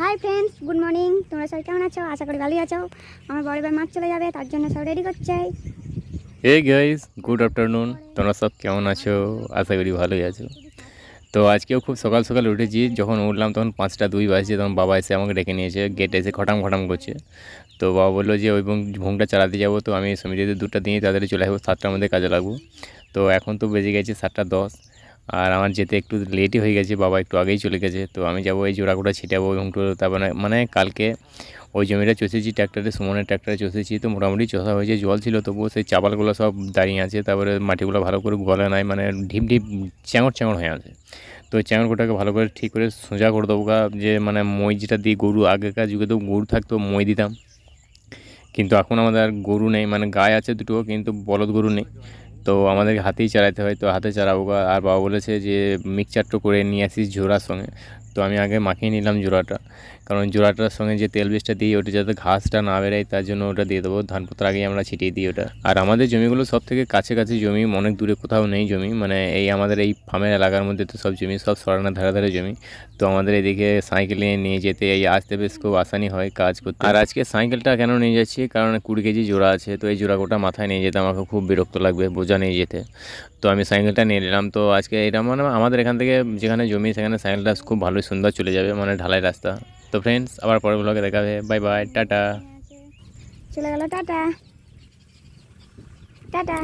Hi friends good morning তোমরা সবাই কেমন আছো? আশা করি ভালোই আছো। আমার বড় ভাই মাঠ চলে যাবে, তার জন্য সব রেডি করছে। হে গাইস গুড আফটারনুন তোমরা সব কেমন আছো? আশা করি ভালোই আছো। তো আজকেও খুব সকাল সকাল উঠেছি, যখন উঠলাম তখন পাঁচটা দুই বাজছে, তখন বাবা এসে আমাকে ডেকে নিয়েছে গেটে এসে খটাম খটাম করছে। তো বাবা বলল যে ওই ভুংটা চালাতে যাব, তো আমি সমিতিতে দুটো দিয়ে তাড়াতাড়ি চলে আসব, সাতটার মধ্যে কাজে লাগবো। তো এখন তো বেজে গেছে সাতটা দশ। আর আমার যেতে একটু লেটই হয়ে গেছে, বাবা একটু আগেই চলে গেছে, তো আমি যাব এই জোড়াগুলো ছিটাবো এবং তারপরে মানে কালকে ওই জমিটা চষেছি, ট্র্যাক্টরে, সুমনের ট্র্যাক্টরে চষেছি, তো মোটামুটি চষা হয়েছে, জল ছিল, তবুও সেই চাপালগুলো সব দাঁড়িয়ে আছে, তারপরে মাটিগুলো ভালো করে গলে নাই মানে ঢিপ ঢিপ চ্যাঙর চ্যাঙর হয়ে আছে। তো ওই চ্যাঙরগুলোটাকে ভালো করে ঠিক করে সোজা করে দেবো যে মানে মই যেটা দিয়ে গরু আগেকার যুগে তো গরু থাকতো, মই দিতাম। কিন্তু এখন আমাদের আর গরু নেই মানে গায়ে আছে দুটো, কিন্তু বলদ গরু নেই। তো আমাদেরকে হাতেই চালাতে হয় তো হাতে চালাবো। আর বাবা বলেছে যে মিক্সচারটা করে নিয়ে আসিস ঝোড়ার সঙ্গে তো আমি আগে মাখিয়ে নিলাম জোড়াটা। কারণ জোড়াটার সঙ্গে যে তেল বীজটা দিই, ওটা যাতে ঘাসটা না বেরোয়, তার জন্য ওটা দিয়ে দেবো। ধান পোতার আগেই আমরা ছিটিয়ে দিই ওটা। আর আমাদের জমিগুলো সব থেকে কাছে কাছে জমি, অনেক দূরে কোথাও নেই জমি। মানে এই আমাদের এই ফার্মের এলাকার মধ্যে তো সব জমি, সব সরানোর ধারে ধারে জমি। তো আমাদের এদিকে সাইকেল নিয়ে যেতে এই আসতে বেশ খুব আসানি হয় কাজ করতে। আর আজকে সাইকেলটা কেন নিয়ে যাচ্ছি? কারণ কুড়ি কেজি জোড়া আছে, তো এই জোড়া গোটা মাথায় নিয়ে যেতে আমাকে খুব বিরক্ত লাগবে বোঝা নিয়ে যেতে। তো আমি সাইকেলটা নিয়ে নিলাম। তো আজকে এটা মানে আমাদের এখান থেকে যেখানে জমি, সেখানে সাইকেলটা খুব ভালোই সুন্দর চলে যাবে মানে ঢালাই রাস্তা। তো ফ্রেন্ডস আবার পরের ব্লগে দেখা হবে বাই বাই টাটা। চলে গেল, টাটা। টাটা।